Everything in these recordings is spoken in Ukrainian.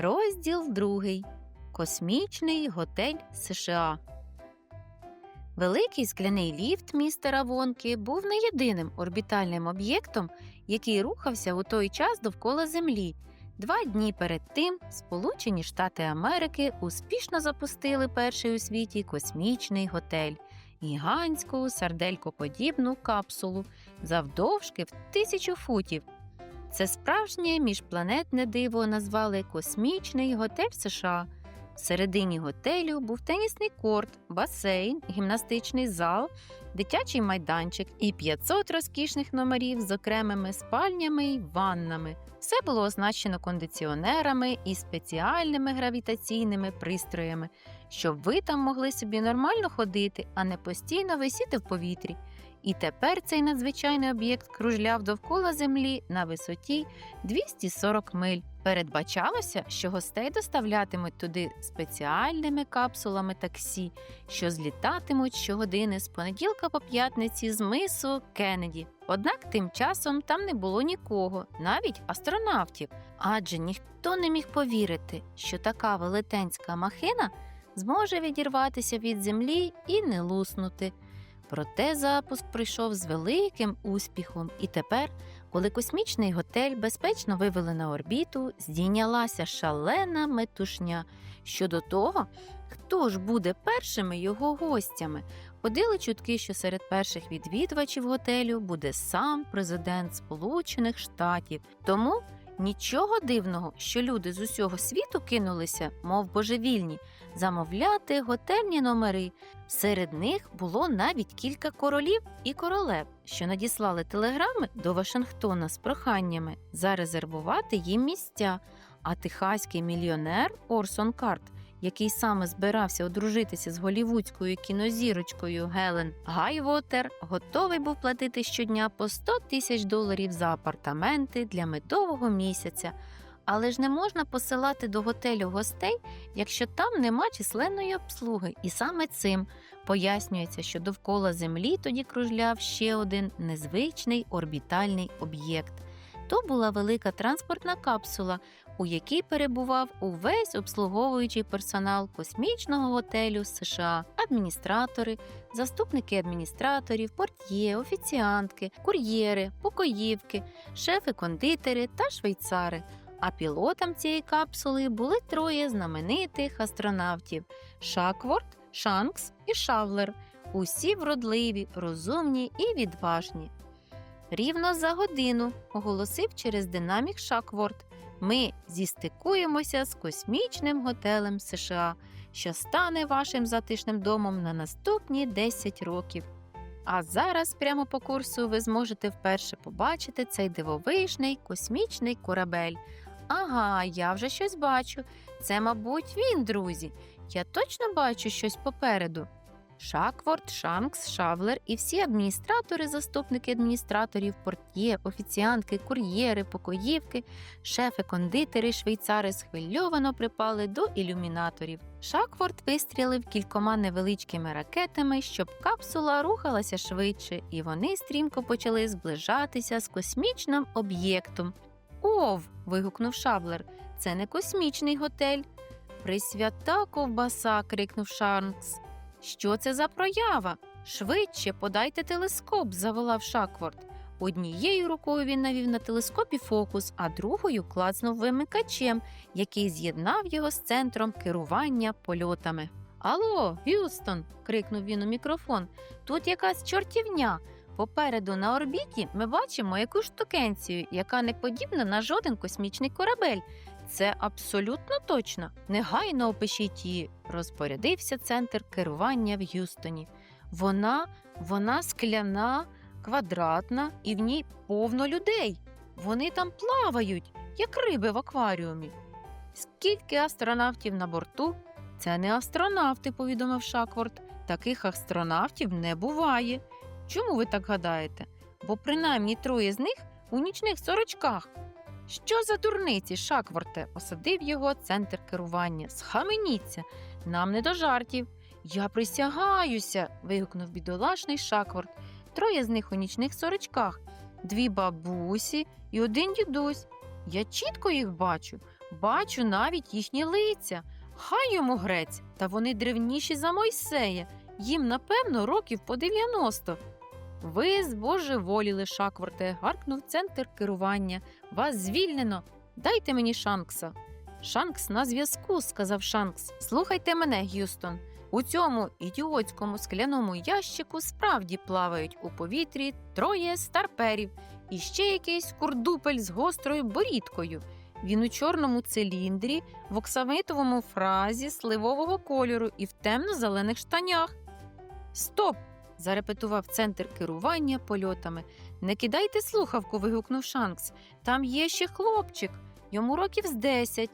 Розділ другий. Космічний готель США. Великий скляний ліфт містера Вонки був не єдиним орбітальним об'єктом, який рухався у той час довкола Землі. Два дні перед тим Сполучені Штати Америки успішно запустили перший у світі космічний готель гігантську сарделькоподібну капсулу завдовжки в тисячу футів. Це справжнє міжпланетне диво назвали Космічний готель США. Всередині готелю був тенісний корт, басейн, гімнастичний зал, дитячий майданчик і 500 розкішних номерів з окремими спальнями й ваннами. Все було оснащено кондиціонерами і спеціальними гравітаційними пристроями, щоб ви там могли собі нормально ходити, а не постійно висіти в повітрі. І тепер цей надзвичайний об'єкт кружляв довкола землі на висоті 240 миль. Передбачалося, що гостей доставлятимуть туди спеціальними капсулами таксі, що злітатимуть щогодини з понеділка по п'ятниці з мису Кеннеді. Однак тим часом там не було нікого, навіть астронавтів, адже ніхто не міг повірити, що така велетенська махина зможе відірватися від землі і не луснути. Проте запуск пройшов з великим успіхом, і тепер, коли космічний готель безпечно вивели на орбіту, здійнялася шалена метушня щодо того, хто ж буде першими його гостями. Ходили чутки, що серед перших відвідувачів готелю буде сам президент Сполучених Штатів. Тому нічого дивного, що люди з усього світу кинулися, мов божевільні, замовляти готельні номери. Серед них було навіть кілька королів і королев, що надіслали телеграми до Вашингтона з проханнями зарезервувати їм місця. А техаський мільйонер Орсон Карт, який саме збирався одружитися з голівудською кінозірочкою Гелен Гайвотер, готовий був платити щодня по 100 тисяч доларів за апартаменти для медового місяця. Але ж не можна посилати до готелю гостей, якщо там нема численної обслуги, і саме цим пояснюється, що довкола Землі тоді кружляв ще один незвичний орбітальний об'єкт. То була велика транспортна капсула, у якій перебував увесь обслуговуючий персонал космічного готелю США, адміністратори, заступники адміністраторів, портьє, офіціантки, кур'єри, покоївки, шефи-кондитери та швейцари. А пілотам цієї капсули були троє знаменитих астронавтів: Шакворд, Шанкс і Шавлер. Усі вродливі, розумні і відважні. Рівно за годину оголосив через динамік Шакворд. Ми зістикуємося з космічним готелем США, що стане вашим затишним домом на наступні 10 років. А зараз, прямо по курсу, ви зможете вперше побачити цей дивовижний космічний корабель. Ага, я вже щось бачу. Це, мабуть, він, друзі. Я точно бачу щось попереду. Шакворд, Шанкс, Шавлер і всі адміністратори, заступники адміністраторів, портьє, офіціантки, кур'єри, покоївки, шефи, кондитери, швейцари схвильовано припали до ілюмінаторів. Шакворд вистрілив кількома невеличкими ракетами, щоб капсула рухалася швидше, і вони стрімко почали зближатися з космічним об'єктом. Ов. вигукнув Шавлер. Це не космічний готель. Присвята ковбаса. крикнув Шанкс. Що це за проява? Швидше подайте телескоп, заволав Шакворд. Однією рукою він навів на телескопі фокус, а другою клацнув вимикачем, який з'єднав його з центром керування польотами. Алло, Гюстон. крикнув він у мікрофон. Тут якась чортівня. Попереду на орбіті ми бачимо якусь штукенцію, яка не подібна на жоден космічний корабель. Це абсолютно точно. Негайно опишіть її, розпорядився центр керування в Г'юстоні. Вона, вона скляна, квадратна і в ній повно людей. Вони там плавають, як риби в акваріумі. Скільки астронавтів на борту? Це не астронавти, повідомив Шакворд. Таких астронавтів не буває. Чому ви так гадаєте? Бо принаймні троє з них у нічних сорочках. Що за дурниці, Шакворте? осадив його центр керування. Схаменіться, нам не до жартів. Я присягаюся. вигукнув бідолашний Шакворт. Троє з них у нічних сорочках, дві бабусі і один дідусь. Я чітко їх бачу. Бачу навіть їхні лиця. Хай йому грець, та вони древніші за Мойсея. Їм, напевно, років по 90. Ви збожеволіли, Шакворте, гаркнув центр керування. Вас звільнено. Дайте мені Шанкса. Шанкс на зв'язку, сказав Шанкс. Слухайте мене, Г'юстон. У цьому ідіотському скляному ящику справді плавають у повітрі троє старперів і ще якийсь курдупель з гострою борідкою. Він у чорному циліндрі, в оксамитовому фразі сливового кольору і в темно-зелених штанях. Стоп! Зарепетував центр керування польотами. Не кидайте слухавку, вигукнув Шанкс. Там є ще хлопчик, йому років з десять.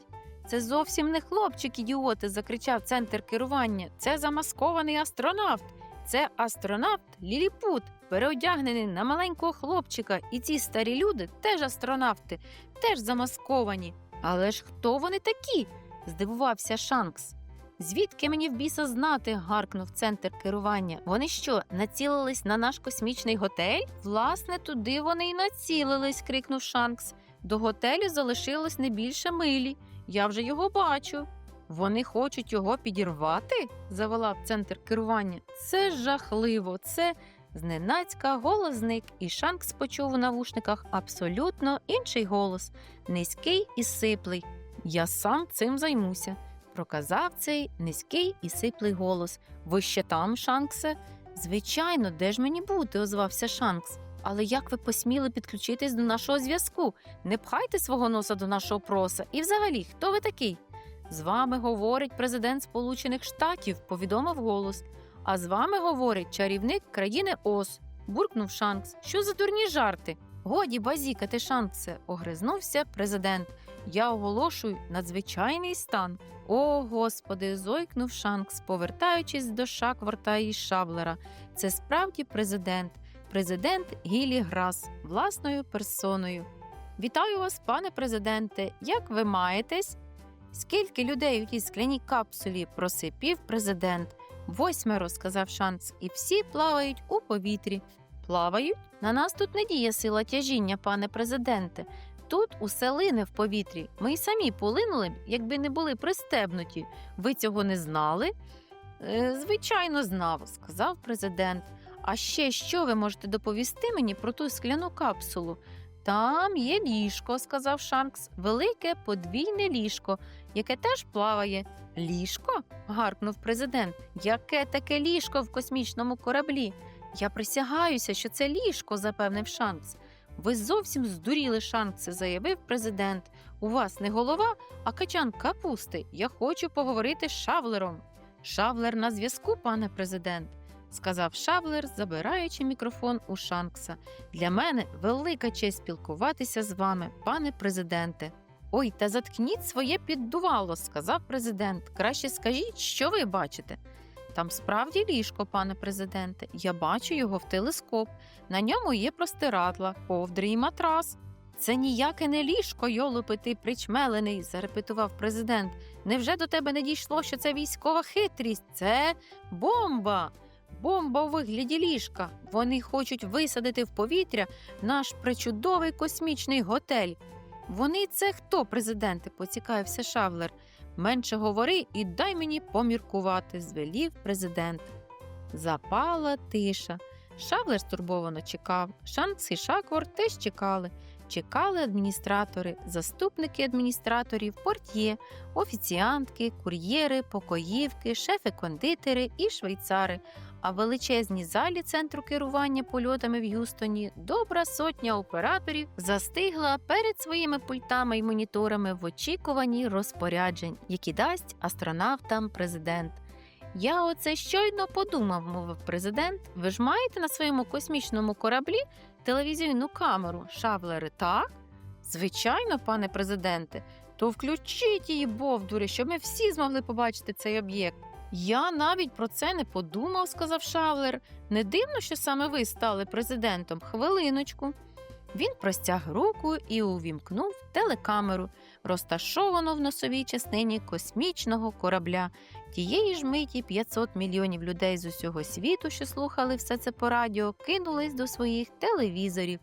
Це зовсім не хлопчик, ідіоти, закричав центр керування. Це замаскований астронавт. Це астронавт Ліліпут, переодягнений на маленького хлопчика. І ці старі люди теж астронавти, теж замасковані. Але ж хто вони такі? здивувався Шанкс. Звідки мені в біса знати? гаркнув центр керування. Вони що, націлились на наш космічний готель? Власне, туди вони й націлились, крикнув Шанкс. До готелю залишилось не більше милі. Я вже його бачу. Вони хочуть його підірвати? заволав центр керування. Це жахливо, це зненацька голос зник, і Шанкс почув у навушниках абсолютно інший голос, низький і сиплий. Я сам цим займуся, проказав цей низький і сиплий голос. Ви ще там, Шанксе? Звичайно, де ж мені бути? озвався Шанкс. Але як ви посміли підключитись до нашого зв'язку? Не пхайте свого носа до нашого проса. І взагалі, хто ви такий? З вами говорить президент Сполучених Штатів, повідомив голос. А з вами говорить чарівник країни Оз, буркнув Шанкс. Що за дурні жарти? Годі базікати, Шанксе, огризнувся президент. Я оголошую надзвичайний стан. О, господи, зойкнув Шанкс, повертаючись до Шакворта і Шаблера. Це справді президент, президент Гілі Грас, власною персоною. Вітаю вас, пане президенте. Як ви маєтесь? Скільки людей у тій скляній капсулі просипів президент? Восьмеро, сказав Шанкс, і всі плавають у повітрі. Плавають? На нас тут не діє сила тяжіння, пане президенте. Тут усе лине в повітрі. Ми й самі полинули якби не були пристебнуті. Ви цього не знали? «Е, Звичайно, знав, сказав президент. А ще що ви можете доповісти мені про ту скляну капсулу? Там є ліжко, сказав Шанкс, велике подвійне ліжко, яке теж плаває. Ліжко? гаркнув президент. Яке таке ліжко в космічному кораблі? Я присягаюся, що це ліжко, запевнив Шанкс. Ви зовсім здуріли, Шанксе, заявив президент. У вас не голова, а качан капусти. Я хочу поговорити з Шавлером. Шавлер на зв'язку, пане президент, сказав Шавлер, забираючи мікрофон у Шанкса. Для мене велика честь спілкуватися з вами, пане президенте. Ой, та заткніть своє піддувало, сказав президент. Краще скажіть, що ви бачите. Там справді ліжко, пане президенте. Я бачу його в телескоп. На ньому є простирадла, ковдри і матрас. Це ніяке не ліжко, йолупи ти причмелений, зарепетував президент. Невже до тебе не дійшло, що це військова хитрість? Це бомба. Бомба у вигляді ліжка. Вони хочуть висадити в повітря наш причудовий космічний готель. Вони це хто, президенте? поцікавився Шавлер. Менше говори і дай мені поміркувати, звелів президент. Запала тиша. Шавлер стурбовано чекав. Шанкс і Шаквор теж чекали. Чекали адміністратори, заступники адміністраторів, портьє, офіціантки, кур'єри, покоївки, шефи-кондитери і швейцари. А в величезній залі центру керування польотами в Юстоні добра сотня операторів застигла перед своїми пультами й моніторами в очікуванні розпоряджень, які дасть астронавтам президент. Я оце щойно подумав, мовив президент. Ви ж маєте на своєму космічному кораблі телевізійну камеру, шавлери, так? Звичайно, пане президенте, то включіть її, бовдури, щоб ми всі змогли побачити цей об'єкт. Я навіть про це не подумав, сказав Шавлер. Не дивно, що саме ви стали президентом. Хвилиночку. Він простяг руку і увімкнув телекамеру, розташовану в носовій частині космічного корабля. Тієї ж миті 500 мільйонів людей з усього світу, що слухали все це по радіо, кинулись до своїх телевізорів.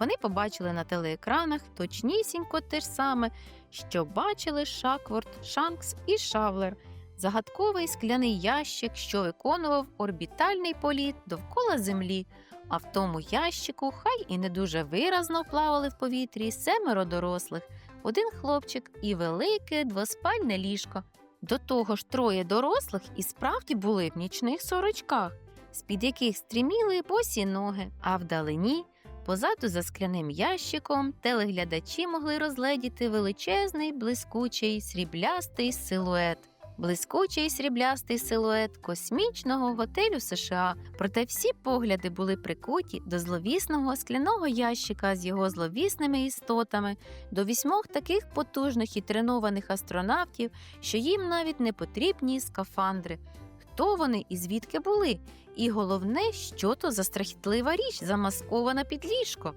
Вони побачили на телеекранах точнісінько те ж саме, що бачили Шакворд, Шанкс і Шавлер, загадковий скляний ящик, що виконував орбітальний політ довкола Землі. А в тому ящику хай і не дуже виразно плавали в повітрі семеро дорослих, один хлопчик і велике двоспальне ліжко. До того ж, троє дорослих і справді були в нічних сорочках, з-під яких стріміли босі ноги, а вдалині, позаду за скляним ящиком, телеглядачі могли розгледіти величезний, блискучий, сріблястий силует. Блискучий сріблястий силует космічного готелю США, проте всі погляди були прикуті до зловісного скляного ящика з його зловісними істотами, до вісьмох таких потужних і тренованих астронавтів, що їм навіть не потрібні скафандри. Хто вони і звідки були? І головне, що то за страхітлива річ, замаскована під ліжко.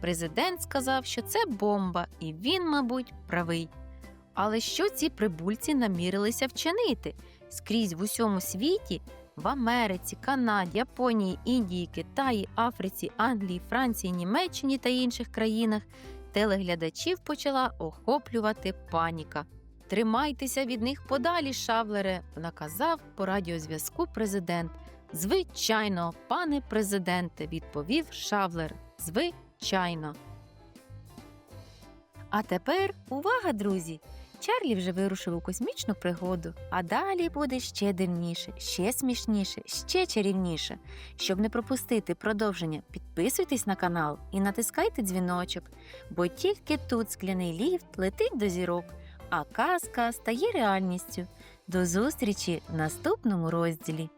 Президент сказав, що це бомба, і він, мабуть, правий. Але що ці прибульці намірилися вчинити? Скрізь в усьому світі, в Америці, Канаді, Японії, Індії, Китаї, Африці, Англії, Франції, Німеччині та інших країнах телеглядачів почала охоплювати паніка. Тримайтеся від них подалі, Шавлере, наказав по радіозв'язку президент. Звичайно, пане президенте, відповів Шавлер. Звичайно. А тепер увага, друзі! Чарлі вже вирушив у космічну пригоду, а далі буде ще дивніше, ще смішніше, ще чарівніше. Щоб не пропустити продовження, підписуйтесь на канал і натискайте дзвіночок, бо тільки тут скляний ліфт летить до зірок, а казка стає реальністю. До зустрічі в наступному розділі.